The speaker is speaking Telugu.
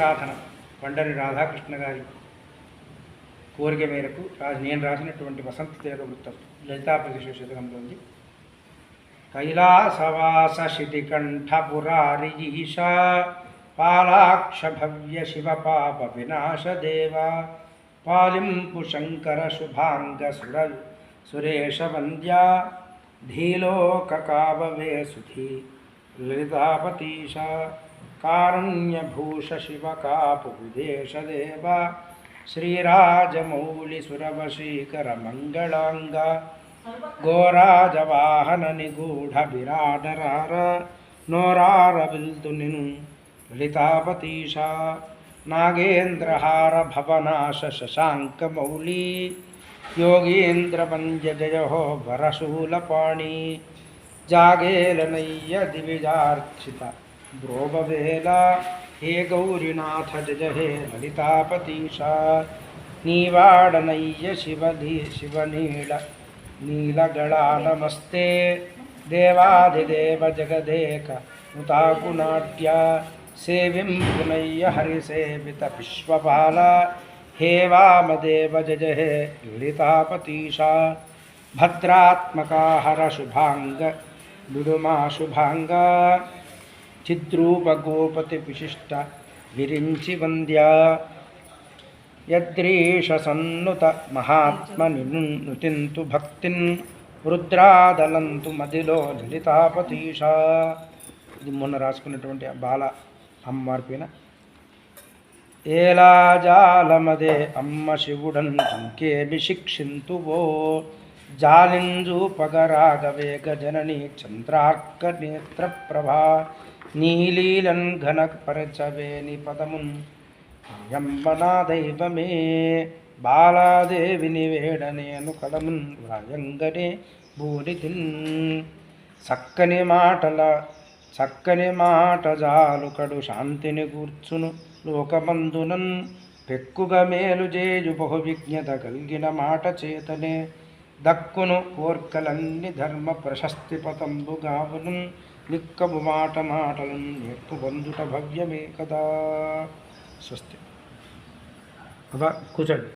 సాధన. వండరి రాధాకృష్ణ గారి కోరిక మేరకు నేను రాసినటువంటి వసంత తీర వృత్తం లలితాపతి శతకంలో ఉంది. కైలాసవాస శితికంఠపురారీశ పాలాక్ష భవ్య శివ పాప వినాశ దేవ పాలింపు శంకర శుభాంగ సుర సురేష వంద్యా ధీలోక కావవే సుధీ లలితాపతీశ कारण्यभूषशिव कापुदेश देवा श्रीराजमौलिसुरवशीकरमङ्गलाङ्ग घोराजवाहन निगूढविराडरार नोरारविन्दुनिन् ललितापतीशा नागेन्द्रहारभवनाश शशाङ्कमौली योगीन्द्रमञ्जजयो वरशूलपाणी जागेलनय्य दिविजार्चिता द्रोभवेला हे गौरीनाथ जज हे ललितापतीशा। नीवाडनय्य शिवधी, शिवनील नीलगळा नमस्ते। देवाधिदेव जगदेक उताकुनाट्या सेविं पुनय्य हरिसेवित विश्वपाला। हे वामदेव, जय जय हे ललितापतीशा। भद्रात्मका हर शुभाङ्ग दुडुमा शुभाङ्गा హరిసేవిత చిద్రూపగోపతి విశిష్ట విరించి వంద్య యద్రీష సన్నుత మహాత్మని నుతింతు భక్తిన్ రుద్రాదలంతు మదిలో లలితాపతీష ఇది మొన్న రాసుకున్నటువంటి బాల అమ్మవారి పైన ఏలాజాలమదే అమ్మ శివుడన్ ఇంకేమి శిక్షింతువో. జాలింజు పగరాగవేగ జనని చంద్రార్క నేత్ర ప్రభా నీలీలన్ ఘన పరచవేని పదమున్. ఎంబనా దైవమే బాలాదేవిని వేడనేను కలమున్ వ్రాయంగనే బూరితిన్ చక్కని మాటల చక్కని మాట జాలుకడు శాంతిని కూర్చును లోకమందునన్. పెక్కుగా మేలు చేయు బహు విజ్ఞత కలిగిన మాట చేతనే దక్కును కోర్కలన్ని ధర్మ ప్రశస్తి పతంబు పతంబుగావును నిక్కము మాట మాటలు నేర్పు పొందుట భవ్యమే కదా. స్వస్తి. అబ్బా కూర్చోండి.